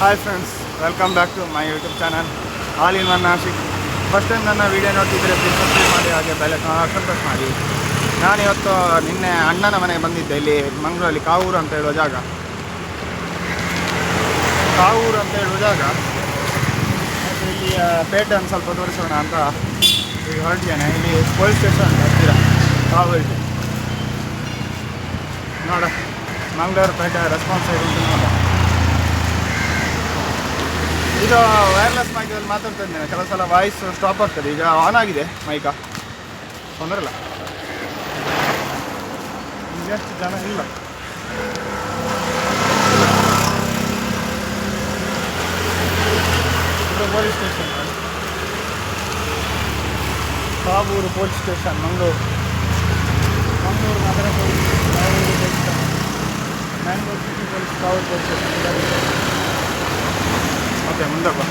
Hi friends welcome back to my YouTube channel all in one Nashik first time ನನ್ನ video ನೋಡ್ತಿದ್ದರೆ please subscribe ಮಾಡಿ, ಹಾಗೆ ಬೆಲೆ subscribe ಮಾಡಿ. ನಾನು ಇವತ್ತು ನಿನ್ನೆ ಅಣ್ಣನ ಮನೆಗೆ ಬಂದಿದ್ದೆ, ಇಲ್ಲಿ ಮಂಗಳೂರಲ್ಲಿ, ಕಾವೂರು ಅಂತ ಹೇಳುವ ಜಾಗ. ಕಾವೂರು ಅಂತ ಹೇಳುವ ಜಾಗ. ಮತ್ತು ಇಲ್ಲಿ ಪೇಟೆಯನ್ನು ಸ್ವಲ್ಪ ತೋರಿಸೋಣ ಅಂತ ಈಗ ಹೊರಟಿದ್ದೇನೆ. ಇಲ್ಲಿ ಪೊಲೀಸ್ ಸ್ಟೇಷನ್ ಹತ್ತಿರ, ಕಾವೂರಿಗೆ. ನೋಡ, ಮಂಗಳೂರು ಪೇಟೆ ರೆಸ್ಪಾನ್ಸ್ ಹೇಗೆ ನೋಡ. ಈಗ ವೈರ್ಲೆಸ್ ಮೈಕಲ್ಲಿ ಮಾತಾಡ್ತಾ ಇದ್ದೇನೆ. ಕೆಲವು ಸಲ ವಾಯ್ಸ್ ಸ್ಟಾಪ್ ಆಗ್ತದೆ. ಈಗ ಆನ್ ಆಗಿದೆ ಮೈಕ ತೊಂದರೆ ಇಲ್ಲ. ಜನ ಇಲ್ಲ. ಇದು police station Baburu police station Mangaluru. Mangaluru ನಗರ police Kavoor police station Mangalore city police Kavoor police station okay ಮುಂದೆ ಬಾ.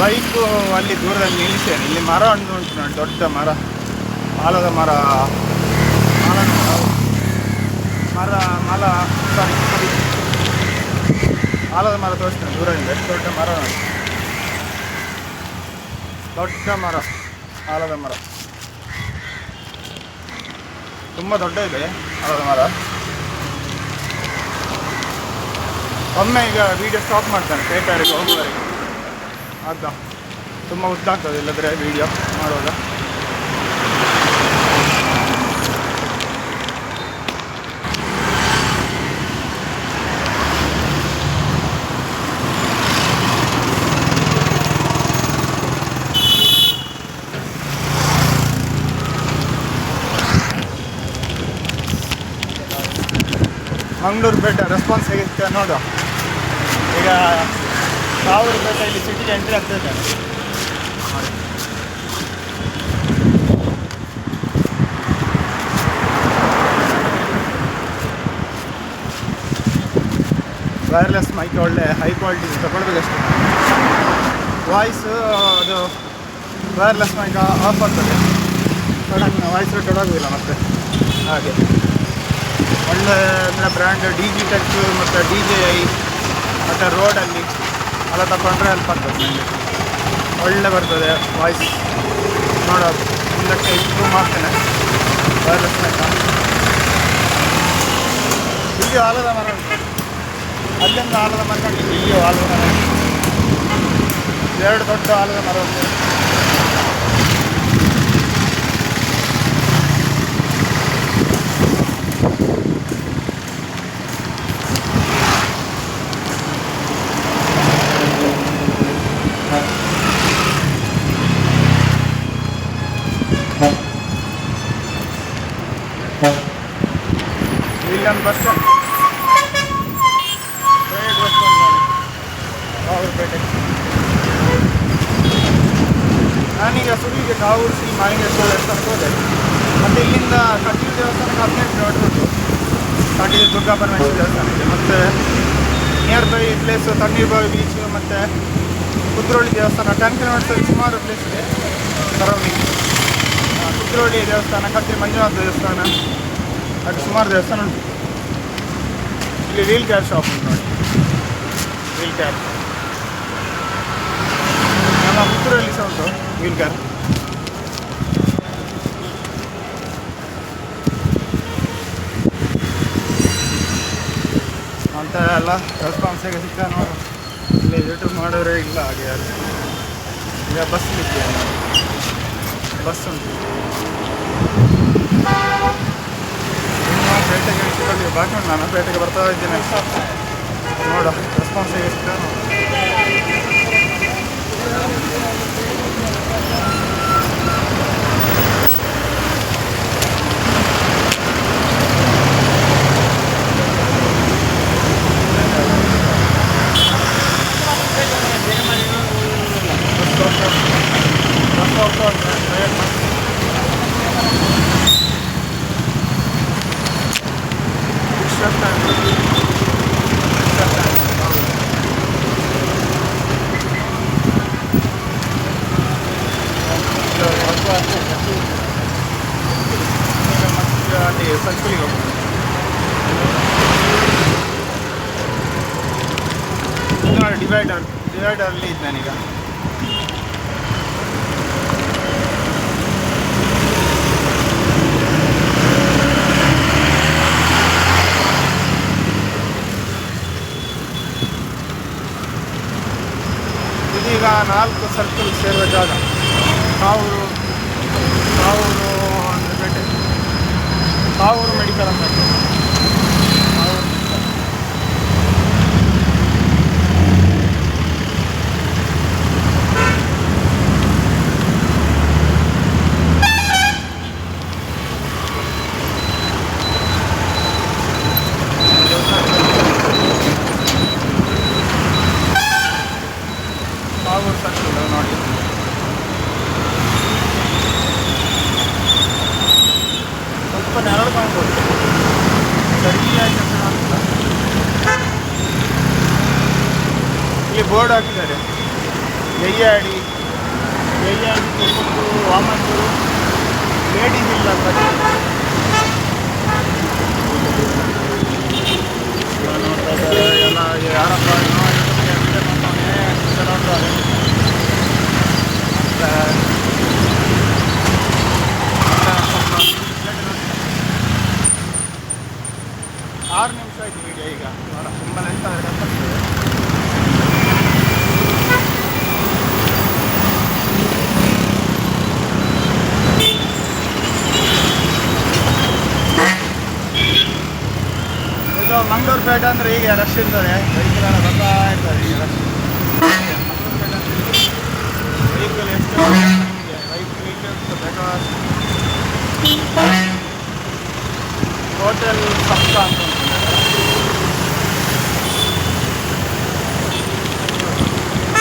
ಬೈಕು ಅಲ್ಲಿ ದೂರದಲ್ಲಿ ನಿಲ್ಲಿಸ್ತೇನೆ. ಇಲ್ಲಿ ಮರ ಹಣ್ಣು ಉಂಟು ನೋಡಿ, ದೊಡ್ಡ ಮರ. ಆಲದ ಮರ. ಆಲದ ಮರ. ಮರ, ಮಲ, ಸಾರಿ ಆಲದ ಮರ ತೋರಿಸ್ತೇನೆ, ದೂರದಿಂದ. ಎಷ್ಟು ದೊಡ್ಡ ಮರ ನೋಡಿ. ದೊಡ್ಡ ಮರ, ಆಲದ ಮರ. ತುಂಬ ದೊಡ್ಡ ಇದೆ ಆಲದ ಮರ. ಒಮ್ಮೆ ಈಗ ವಿಡಿಯೋ ಸ್ಟಾಪ್ ಮಾಡ್ತಾನೆ ಪೇಟೆಯವರೆಗೆ ಹೋಗುವವರೆಗೆ. ಅದ ತುಂಬ ಉದ್ದ ಆಗ್ತದೆ ಇಲ್ಲದ್ರೆ ವಿಡಿಯೋ ಮಾಡುವಾಗ. ಮಂಗಳೂರು ಪೇಟೆ ರೆಸ್ಪಾನ್ಸ್ ಹೇಗಿರುತ್ತೆ ನೋಡು ಈಗ ಸಾವಿರ ಪೇಟೆಯಲ್ಲಿ ಸಿಟಿಗೆ ಎಂಟ್ರಿ ಆಗ್ತದೆ ವೈರ್ಲೆಸ್ ಮೈಕ್ ಒಳ್ಳೆ ಹೈ ಕ್ವಾಲಿಟಿ ತಗೊಳ್ಬೇಕಷ್ಟು. ವಾಯ್ಸ್ ಅದು ವೈರ್ಲೆಸ್ ಮೈಕ್ ಆಫ್ ಆಗ್ತದೆ. ಕಡಂಗ್ ವಾಯ್ಸ್ ಕಡಾಗುದಿಲ್ಲ ಮತ್ತೆ. ಹಾಗೆ. ಒಳ್ಳೆ ಅಂದರೆ ಬ್ರ್ಯಾಂಡ್ ಡಿ ಜಿ ಟಚ್ ಮತ್ತು ಡಿ ಜೆ ಐ ಮತ್ತು ರೋಡಲ್ಲಿ ಎಲ್ಲ ತಗೊಂಡ್ರೆ ಹೆಲ್ಪ್ ಆಗ್ತದೆ ನನಗೆ ಒಳ್ಳೆ ಬರ್ತದೆ ವಾಯ್ಸ್ ನೋಡೋದು. ಮುಂದಕ್ಕೆ ಇಂಪ್ರೂವ್ ಮಾಡ್ತೇನೆ. ವೈರ್ಲೆಸ್ ಮೈಕ ಇಲ್ಲಿ ಆಲದ ಮರ ಅಲ್ಲಿಂದ ಆಲದ ಮರ ಇಲ್ಲಿ ಆಲದ ಮರ ಎರಡು ದೊಡ್ಡ ಆಲದ ಮರ ಉಂಟು. ಇಲ್ಲೊಂದು ಬಸ್ ಪ್ರೈವೇಟ್ ಬಸ್ ಕಾವೂರುಪೇಟೆ ನಾನೀಗ ಸುರುವಿಗೆ ಕಾವೂರು ಶ್ರೀ ಮಾಲಿಂಗೇಶ್ವರ ದೇವಸ್ಥಾನಕ್ಕೆ ಹೋದೆ ಮತ್ತು ಇಲ್ಲಿಂದ ಕಟೀಲು ದೇವಸ್ಥಾನಕ್ಕೆ ಹದಿನೈದು ಕಿಲೋಮೀಟರ್ ಉಂಟು. ಕಟೀಲು ದುರ್ಗಾ ಪರಮೇಶ್ವರ ದೇವಸ್ಥಾನ ಇದೆ ಮತ್ತು near by place Tannirbavi beach ಮತ್ತು ಕುದ್ರೋಳಿ ದೇವಸ್ಥಾನ. ಟೆನ್ ಕಿಲೋಮೀಟರ್ಸಲ್ಲಿ ಸುಮಾರು ಪ್ಲೇಸ್ ಇದೆ. ಸರೌಂಡಿಂಗ್ ಕುದ್ರೋಳಿ ದೇವಸ್ಥಾನ ಕತ್ತಿ ಮಂಜುನಾಥ ದೇವಸ್ಥಾನ. ಹಾಗೆ ಸುಮಾರು ದೇವಸ್ಥಾನ ಉಂಟು. ಇಲ್ಲಿ ವೀಲ್ ಕ್ಯಾರ್ ಶಾಪ್ ನೋಡಿ. ವೀಲ್ ಕ್ಯಾರ್ ನಮ್ಮ ಪುತ್ತೂರಲ್ಲಿ ಸಹ ಉಂಟು ವೀಲ್ ಕ್ಯಾರ್ ಅಂತ ಎಲ್ಲ ರೆಸ್ಪಾನ್ಸ್ ಹೇಗೆ ಸಿಗ್ತಾ ನೋಡು. ಇಲ್ಲಿ ಯೂಟ್ಯೂಬ್ ಮಾಡೋರೇ ಇಲ್ಲ ಹಾಗೆ ಯಾರು. ಈಗ ಬಸ್ ಇದ್ದೆ ಬಸ್ ಉಂಟು. ಇನ್ನು ಪೇಟೆಗೆ ಇಟ್ಕೊಳ್ಳಿ ಬಾಕಿ ನಾನು ಪೇಟೆಗೆ ಬರ್ತಾ ಇದ್ದೇನೆ. ನೋಡ ರೆಸ್ಪಾನ್ಸ್ ಹೇಗೆ ಸಿಗ್ತಾ ನೋಡು ಬಸ್ ಹೋಗ್ತಾ ಉಂಟು ಪ್ರಯತ್ನ ರಿಕ್ಷಾ ಸ್ಟ್ಯಾಂಡ್ ರಿಕ್ಷಾ ಸ್ಟ್ಯಾಂಡ್ ಹೌದು ಈಗ ಮತ್ತೆ ಅಲ್ಲಿ ಸರ್ಕಲಿಗೆ ಹೋಗ್ಬೋದು ಇದು ನೋಡಿ ಡಿವೈಡರ್ ಡಿವೈಡರಲ್ಲಿ ಇದ್ದಾನೀಗ ಇದೀಗ ನಾಲ್ಕು ಸರ್ಕಲ್ ಸೇರುವ ಜಾಗ. ಕಾವೂರು ಕಾವೂರು ಅಂದರೆ ಪೇಟೆ ಕಾವೂರು ಮೆಡಿಕಲ್ ಅಂತ ಇದೆ. ಕಾವೂರು ಮೆಡಿಕಲ್. ಕಾವೂರು ಸರ್ಕಲ್ ನೋಡಿ ಸ್ವಲ್ಪ ನೆರಳು ಕಾಣ್ಬೋದು ಸರಿಯಾಗಿ ಕೆಲಸ ಆಗ್ತಿಲ್ಲ ಇಲ್ಲಿ ಬೋರ್ಡ್ ಹಾಕಿದ್ದಾರೆ. ಜಯ್ಯಾಡಿ ಜಯ್ಯಾಡಿ ತಿರುಪೂರು ವಾಮಂತೂರು ಲೇಡೀಸ್ ಇಲ್ಲ ಎಲ್ಲ ಯಾರಪ್ಪ ಆರು ನಿಮಿಷ ಆಯ್ತು ಈಗ. ನೋಡ ತುಂಬ ಲೆಂತ್ ಆದರೆ ಕಟ್ಟಾಗ್ತದೆ ಇದು ಮಂಗಳೂರು ಪೇಟೆ ಅಂದರೆ ಹೀಗೆ ರಶ್ ಇರ್ತದೆ. ವೆಹಿಕಲ್ ಎಲ್ಲ ಬರ್ತಾ ಇರ್ತದೆ ಈಗ ರಶ್ ವೆಹಿಕಲ್ ಎಷ್ಟು ಹೋಟೆಲ್ ಸಪ್ತ ಅಂತ.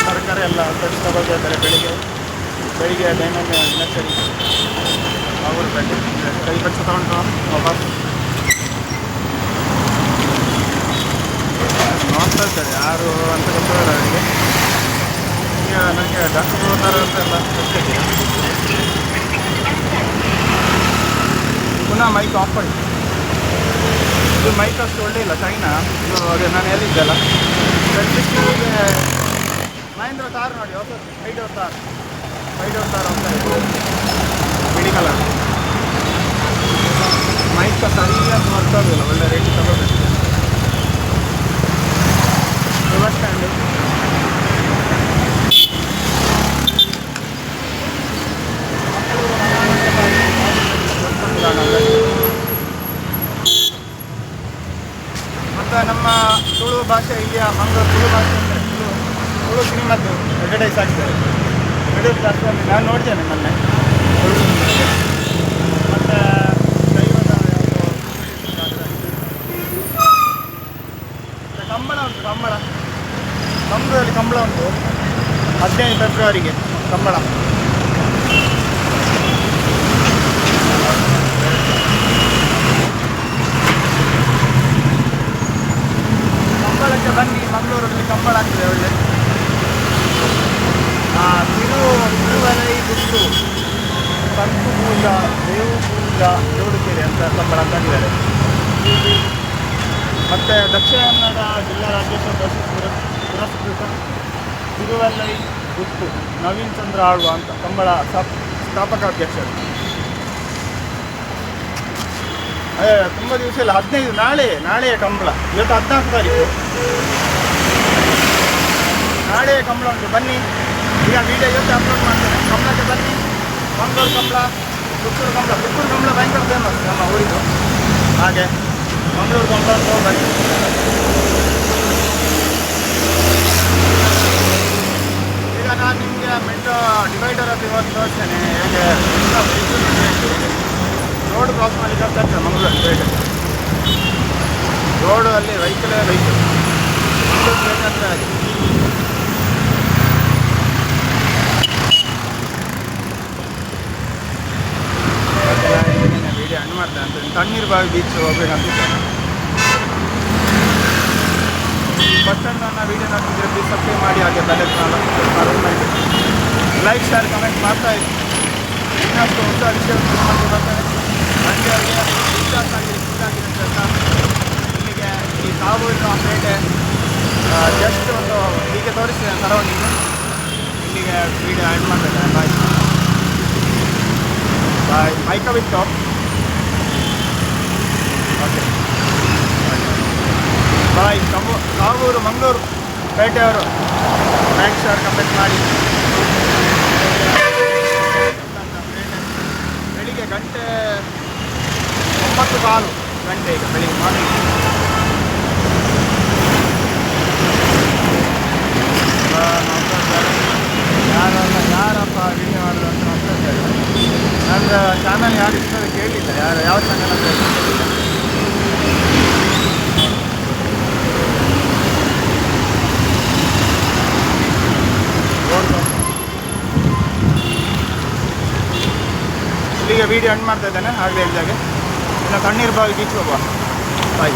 ತರಕಾರಿ ಎಲ್ಲ ತಗೊಳ್ತಾ ಇದ್ದಾರೆ ಬೆಳಿಗ್ಗೆ ಬೆಳಿಗ್ಗೆ ಟೈಮಲ್ಲಿ ದಿನಚರಿ ಅವರು ಬೆಟ್ಟೆ ಕೈ ಬಚ್ಚ ತಗೊಂಡು ವಾಪಸ್ ಹೋಗ್ತಾರೆ ಅಂತ ಎಲ್ಲ ಪುನಃ ಮೈಕ್ ಆಫ್ ಮಾಡಿ. ಇದು ಮೈಕ್ ಅಷ್ಟು ಒಳ್ಳೆ ಇಲ್ಲ ಚೈನಾ ಇದು ಅದೇ ನಾನು ಹೇಳಿದ್ದೆಲ್ಲ. ಡಿಸ್ಟಿಕ್ಕಿಗೆ ಮಹೇಂದ್ರ ತಾರ್ ನೋಡಿ ಹೊಸ ತಾರ್ ಐದು ತಾರ್ ಅಂತ ಇದು. ಬಿಳಿ ಕಲರ್ ಮೈಕ್ ಸರಿಯಾಗಿ ವರ್ಕ್ ಆಗೋದಿಲ್ಲ, ಒಳ್ಳೆ ರೇಟ್ ತಗೋಬೇಕು. ಬಸ್ ಮತ್ತು ನಮ್ಮ ತುಳು ಭಾಷೆ ಇಲ್ಲಿಯ ಮಂಗಳೂರು ತುಳು ಭಾಷೆ ಅಂದರೆ ತುಳು ತುಳು ಸಿನಿಮಾದ್ದು ಅಡ್ವರ್ಟೈಸ್ ಆಗ್ತಾರೆ ಮಿಡಲ್ ಕ್ಲಾಸಲ್ಲಿ ನಾನು ನೋಡಿದ್ದೇನೆ ಮೊನ್ನೆ. ಮತ್ತು ದೈವದ ಕಂಬಳ ಉಂಟು, ಕಂಬಳ. ಕಂಬಳದಲ್ಲಿ ಕಂಬಳ ಉಂಟು. ಹದಿನೈದು ಫೆಬ್ರವರಿಗೆ ಕಂಬಳ. ಬನ್ನಿ ಮಂಗಳೂರಲ್ಲಿ ಕಂಬಳ ಆಗ್ತದೆ ಒಳ್ಳೆ. ಆ, ತಿರು ತಿರುವಲೈ ಗುಟ್ಟು ಸಂತು ಪೂಜ ದೇವು ಪೂಜಾ ಜೋಡುಕೇರಿ ಅಂತ ಕಂಬಳ ಅಂತ ಮತ್ತು ದಕ್ಷಿಣ ಕನ್ನಡ ಜಿಲ್ಲಾ ರಾಜ್ಯೋತ್ಸವ ಪ್ರಶಸ್ತಿ ಪುರ- ಪುರಸ್ಕೃತ ತಿರುವಲ್ಲೈ ಗುಟ್ಟು ನವೀನ್ ಚಂದ್ರ ಆಳ್ವ ಅಂತ ಕಂಬಳ ಸ್ಥಾಪಕ ಸ್ಥಾಪಕಾಧ್ಯಕ್ಷರು ಅದೇ ತುಂಬ ದಿವಸ ಇಲ್ಲ. ಹದಿನೈದು, ನಾಳೆ, ನಾಳೆಯ ಕಂಬಳ. ಇವತ್ತು ಹದಿನಾಲ್ಕು ತಾರೀಕು. ನಾಳೆ ಕಂಬಳ ಉಂಟು. ಬನ್ನಿ. ಈಗ ವಿಡಿಯೋ ಇವತ್ತು ಅಪ್ಲೋಡ್ ಮಾಡ್ತೇನೆ. ಕಂಬಳಕ್ಕೆ ಬನ್ನಿ. ಮಂಗಳೂರು ಕಂಬಳ, ಪುತ್ತೂರು ಕಂಬಳ. ಪುತ್ತೂರು ಕಂಬಳ ಭಯಂಕರ ಫೇಮಸ್ ನಮ್ಮ ಊರಿದು. ಹಾಗೆ ಮಂಗಳೂರು ಕಂಬಳ ಬನ್ನಿ. ಈಗ ನಾನು ನಿಮಗೆ ಮೆಟ್ರೋ ಡಿವೈಡರ್ ಹತ್ರ ಇವತ್ತು ತೋರಿಸ್ತೇನೆ ಹೇಗೆ ರೋಡ್ ಆಗ್ತಾ ಇರ್ತದೆ ಮಂಗಳೂರು ಬೇಡ ರೋಡು ಅಲ್ಲಿ ರೈತರೇ ವೆಹಿಕಲ್ ಹತ್ರ ಅಣ್ಣ ಮಾಡ್ತಾ ಅಂತ. ತಣ್ಣೀರು ಬಾವಿ ಬೀಚ್ ಹೋಗ್ಬೇಕಂತ ಬಸ್ ಸ್ಟ್ಯಾಂಡ್ ನನ್ನ ವಿಡಿಯೋ ನೋಡ್ತಿದ್ರೆ ಪ್ಲೀಸ್ ಸಬ್ಸ್ಕ್ರೈಬ್ ಮಾಡಿ ಹಾಗೆ ಬೆಲೆ ಲೈಕ್ ಶೇರ್ ಕಮೆಂಟ್ ಮಾಡ್ತಾ ಇದ್ದೀನಿ. ಇನ್ನಷ್ಟು ಹೊಸ ವಿಷಯ ಬರ್ತೇನೆ ನನಗೆ ಅವರಿಗೆ ವಿಶ್ವಾಸ ಆಗಿದೆ ಇದಾಗಿದೆ ಅಂತ ಇಲ್ಲಿಗೆ ಈ ಕಾವೂರಿನ ಪೇಟೆ ಒಂದು ಹೀಗೆ ತೋರಿಸ್ತೀನಿ ಸರೌಂಡಿಂಗ್ ಇಲ್ಲಿಗೆ ವೀಡಿಯೋ ಆ್ಯಡ್ ಮಾಡ್ತಾರೆ ಬಾಯ್ ಬಾಯ್ ಮೈಕ ಬಿಟ್ಟು. ಓಕೆ ಬಾಯ್ ಕಾವೂರು, ಮಂಗಳೂರು ಪೇಟೆಯವರು. ಲೈಕ್ ಸರ್ ಕಂಪ್ಲೀಟ್ ಮಾಡಿ ಬೆಳಿಗ್ಗೆ ಗಂಟೆ ಒಂಬತ್ತು ಕಾಲು ಗಂಟೆ ಈಗ ಬೆಳಿಗ್ಗೆ ಮಾರ್ನಿಂಗ್ ಯಾರಲ್ಲ ಯಾರಪ್ಪ ವಿಡಿಯೋ ಮಾಡೋದು ಅಂತ ನೋಡ್ತಾ ಇದ್ದಾರೆ ನನ್ನ ಚಾನಲ್ ಯಾರು ಇರ್ತದೆ ಕೇಳಿಲ್ಲ ಯಾರು ಯಾವ ಚಾನಲ್ ಅಂತ ಕೇಳಿಲ್ಲ ನೋಡ್ಬೋದು. ಇಲ್ಲಿಗೆ ವಿಡಿಯೋ ಎಂಡ್ ಮಾಡ್ತಾ ಇದ್ದೇನೆ ಆಗಲೇ ಹೇಳಿದಾಗೆ ಇನ್ನು ತಣ್ಣೀರು ಬಾವಿ ಬೀಚ್ ಹೋಗುವ. ಬಾಯ್